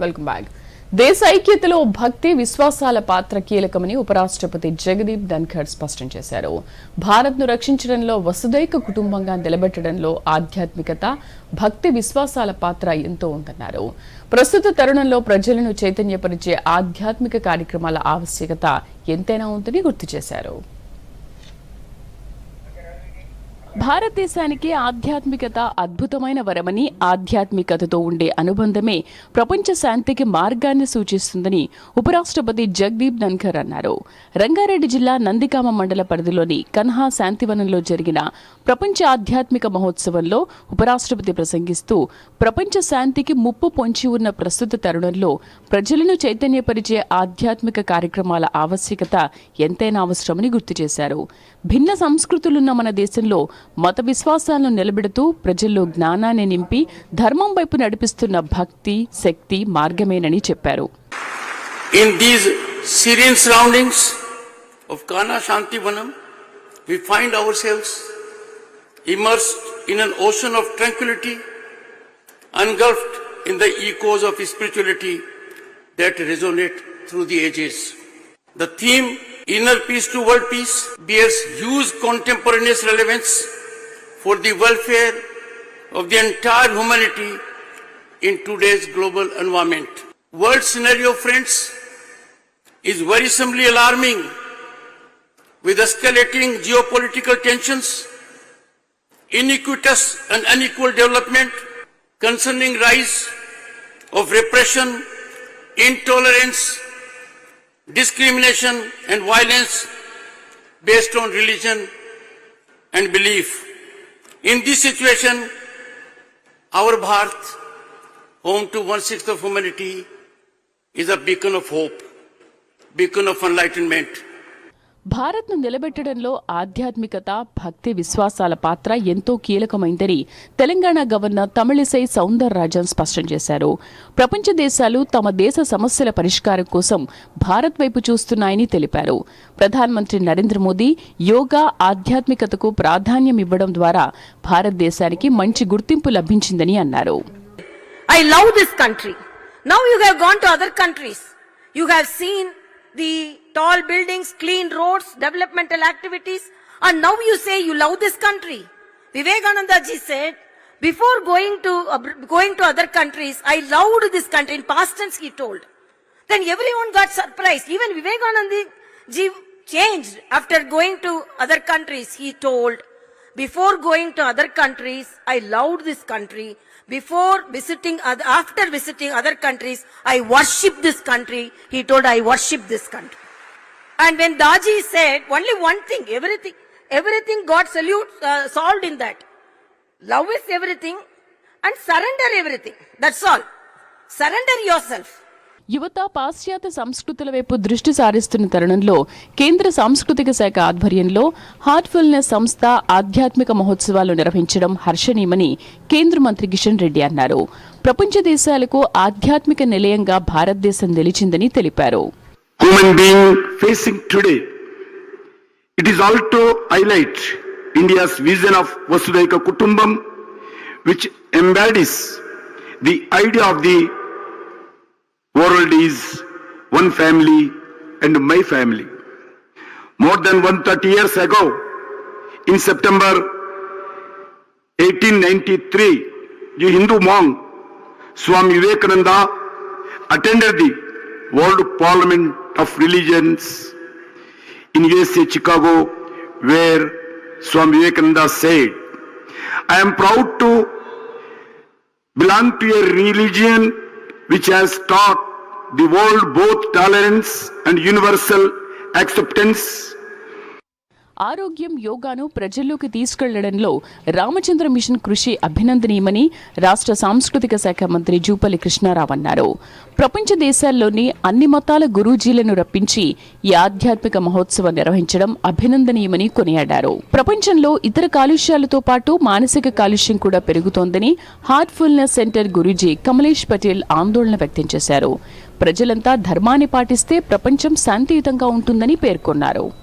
Welcome back దేశ ఐక్యతలో భక్తి విశ్వాసాల పాత్ర కీలకమని ఉపరాష్ట్రపతి జగదీప్ ధన్ఖర్ స్పష్టం చేశారు. భారత్ను రక్షించడంలో వసుదైక కుటుంబంగా నిలబెట్టడంలో ఆధ్యాత్మికత భక్తి విశ్వాసాల పాత్ర ఎంతో ఉందన్నారు. ప్రస్తుత తరుణంలో ప్రజలను చైతన్యపరిచే ఆధ్యాత్మిక కార్యక్రమాల ఆవశ్యకత ఎంతైనా ఉందని గుర్తు చేశారు. భారతదేశానికి ఆధ్యాత్మికత అద్భుతమైన వరమని ఆధ్యాత్మికతతో ఉండే అనుబంధమే ప్రపంచ శాంతికి మార్గాన్ని సూచిస్తుందని ఉపరాష్ట్రపతి జగదీప్ ధన్కర్ అన్నారు. రంగారెడ్డి జిల్లా నందికామ మండల పరిధిలోని కన్హా శాంతివనంలో జరిగిన ప్రపంచ ఆధ్యాత్మిక మహోత్సవంలో ఉపరాష్ట్రపతి ప్రసంగిస్తూ ప్రపంచ శాంతికి ముప్పు పొంచి ఉన్న ప్రస్తుత తరుణంలో ప్రజలను చైతన్యపరిచే ఆధ్యాత్మిక కార్యక్రమాల ఆవశ్యకత ఎంతైనా అవసరమని గుర్తు చేశారు. భిన్న సంస్కృతులున్న మన దేశంలో మత విశ్వాసాలను నిలబెడుతూ ప్రజల్లో జ్ఞానాన్ని నింపి ధర్మం వైపు నడిపిస్తున్న భక్తి శక్తి మార్గమేనని చెప్పారు In these serene surroundings of Kana Shanti we find ourselves immersed in an ocean of tranquility, engulfed in the echoes of spirituality that resonate through the ages. The theme, Inner Peace to World Peace, bears huge contemporaneous relevance for the welfare of the entire humanity in today's global environment. World scenario, friends, is worrisomely alarming with escalating geopolitical tensions, iniquitous and unequal development, concerning rise of repression, intolerance, discrimination and violence based on religion and belief. In this situation, our Bharat, home to one-sixth of humanity, is a beacon of hope, beacon of enlightenment, భారత్ను నిలబెట్టడంలో ఆధ్యాత్మికత భక్తి విశ్వాసాల పాత్ర ఎంతో కీలకమైందని Telangana governor Tamilisai Soundararajan స్పష్టం చేశారు. ప్రపంచ దేశాలు తమ దేశ సమస్యల పరిష్కారం కోసం భారత్ వైపు చూస్తున్నాయని తెలిపారు. ప్రధానమంత్రి నరేంద్ర మోదీ యోగా ఆధ్యాత్మికతకు ప్రాధాన్యం ఇవ్వడం ద్వారా భారతదేశానికి మంచి గుర్తింపు లభించిందని అన్నారు. I love this country now you have gone to other countries You have seen the tall buildings, clean roads, developmental activities, and now you say you love this country. Vivekananda ji said, before going to uh, abr- going to other countries, I loved this country. In past tense, he told. Then everyone got surprised. Even Vivekananda ji changed after going to other countries. He told, before going to other countries, I loved this country. Before visiting, after visiting other countries, I worship this country. He told, I worship this country. And when Daji said, only one thing, everything, everything got salute, uh, solved in that. Love is everything and surrender everything. That's all. Surrender yourself. యువత పాశ్చాత్య సంస్కృతుల వైపు దృష్టి సారిస్తున్న తరుణంలో కేంద్ర సాంస్కృతిక శాఖ ఆధ్వర్యంలో హార్ట్ఫుల్నెస్ సంస్థ ఆధ్యాత్మిక మహోత్సవాలు నిర్వహించడం హర్షణీయమని కేంద్ర మంత్రి కిషన్ రెడ్డి అన్నారు ప్రపంచ దేశాలకు ఆధ్యాత్మిక నిలయంగా భారతదేశం నిలిచిందని తెలిపారు human being facing today. It is all to highlight India's vision of Vasudhaika Kutumbam, which embodies the idea world is one family and my family. More than 130 years ago, in September 1893, the Hindu monk Swami Vivekananda attended the World Parliament of Religions in USA, Chicago, where Swami Vivekananda said, I am proud to belong to a religion which has taught the world both tolerance and universal acceptance ఆరోగ్యం యోగాను ప్రజల్లోకి తీసుకెళ్ళడంలో Ramachandra machine కృషి అభినందనీయమని రాష్ట్ర సాంస్కృతిక శాఖ మంత్రి జూపల్లి కృష్ణారావు అన్నారు. ప్రపంచ దేశాల్లోని అన్ని మతాల గురూజీలను రప్పించి ఈ ఆధ్యాత్మిక మహోత్సవం నిర్వహించడం అభినందనీయమని కొనియాడారు. ప్రపంచంలో ఇతర కాలుష్యాలతో పాటు మానసిక కాలుష్యం కూడా పెరుగుతోందని హార్ట్ఫుల్నెస్ సెంటర్ గురూజీ కమలేష్ పటేల్ ఆందోళన వ్యక్తం చేశారు. ప్రజలంతా ధర్మాన్ని పాటిస్తే ప్రపంచం శాంతియుతంగా ఉంటుందని పేర్కొన్నారు.